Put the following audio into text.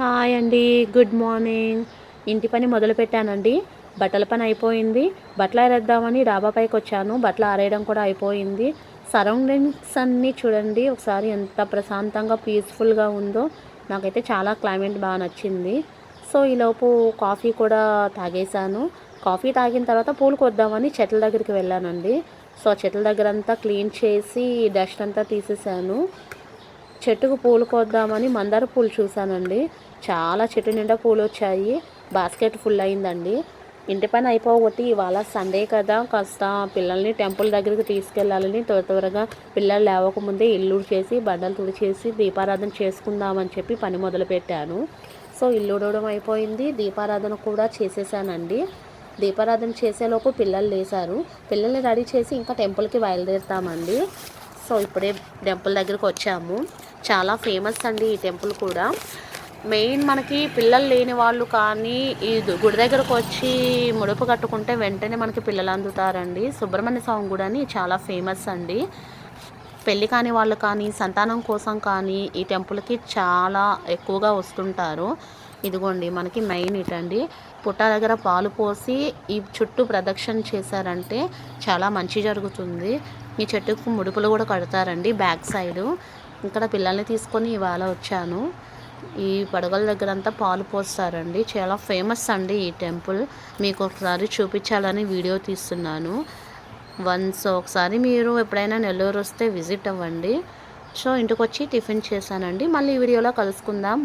Hi అండి good morning. ఇంటి పని మొదలుపెట్టానండి బట్టల పని అయిపోయింది. బట్టలు ఆరేద్దామని డాబాపైకి వచ్చాను. బట్టలు ఆరేయడం కూడా అయిపోయింది. సరౌండింగ్స్ అన్నీ చూడండి. ఒకసారి ఎంత ప్రశాంతంగా పీస్ఫుల్గా ఉందో. నాకైతే చాలా క్లైమేట్ బాగా నచ్చింది. సో ఈలోపు కాఫీ కూడా తాగేశాను. కాఫీ తాగిన తర్వాత పూలు కొద్దామని చెట్ల దగ్గరికి వెళ్ళానండి. సో చెట్ల దగ్గర అంతా క్లీన్ చేసి డస్ట్ అంతా తీసేసాను చెట్టుకు పూలు కోద్దామని మందార పూలు చూశానండి. చాలా చెట్టు నిండా పూలు వచ్చాయి బాస్కెట్ ఫుల్ అయిందండి. ఇంటి పని అయిపోగొట్టి ఇవాళ సండే కదా కాస్త పిల్లల్ని టెంపుల్ దగ్గరికి తీసుకెళ్ళాలని త్వర త్వరగా పిల్లలు లేవకముందే ఇల్లు చేసి బండలు తుడిచేసి దీపారాధన చేసుకుందామని చెప్పి పని మొదలుపెట్టాను. సో ఇల్లు ఉడవడం అయిపోయింది. దీపారాధన కూడా చేసేసానండి. దీపారాధన చేసేలోపు పిల్లలు లేశారు. పిల్లల్ని రెడీ చేసి ఇంకా టెంపుల్కి బయలుదేరుతామండి. సో ఇప్పుడే టెంపుల్ దగ్గరికి వచ్చాము. చాలా ఫేమస్ అండి ఈ టెంపుల్ కూడా. మెయిన్ మనకి పిల్లలు లేని వాళ్ళు కానీ ఈ గుడి దగ్గరకు వచ్చి ముడుపు కట్టుకుంటే వెంటనే మనకి పిల్లలు అందుతారండి. సుబ్రహ్మణ్య స్వామి గుడి అని చాలా ఫేమస్ అండి. పెళ్ళి కాని వాళ్ళు కానీ సంతానం కోసం కానీ ఈ టెంపుల్కి చాలా ఎక్కువగా వస్తుంటారు. ఇదిగోండి మనకి మెయిన్ ఇటండి. పుట్ట దగ్గర పాలు పోసి ఈ చుట్టూ ప్రదక్షిణ చేశారంటే చాలా మంచి జరుగుతుంది. ఈ చెట్టుకు ముడుపులు కూడా కడతారండి బ్యాక్ సైడు. ఇక్కడ పిల్లల్ని తీసుకొని ఇవాళ వచ్చాను. ఈ పడగల దగ్గర అంతా పాలు పోస్తారండి. చాలా ఫేమస్ అండి ఈ టెంపుల్. మీకు ఒకసారి చూపించాలని వీడియో తీస్తున్నాను. వన్స్ ఒకసారి మీరు ఎప్పుడైనా నెల్లూరు వస్తే విజిట్ అవ్వండి. సో ఇంటికి వచ్చి టిఫిన్ చేశానండి. మళ్ళీ ఈ వీడియోలో కలుసుకుందాం.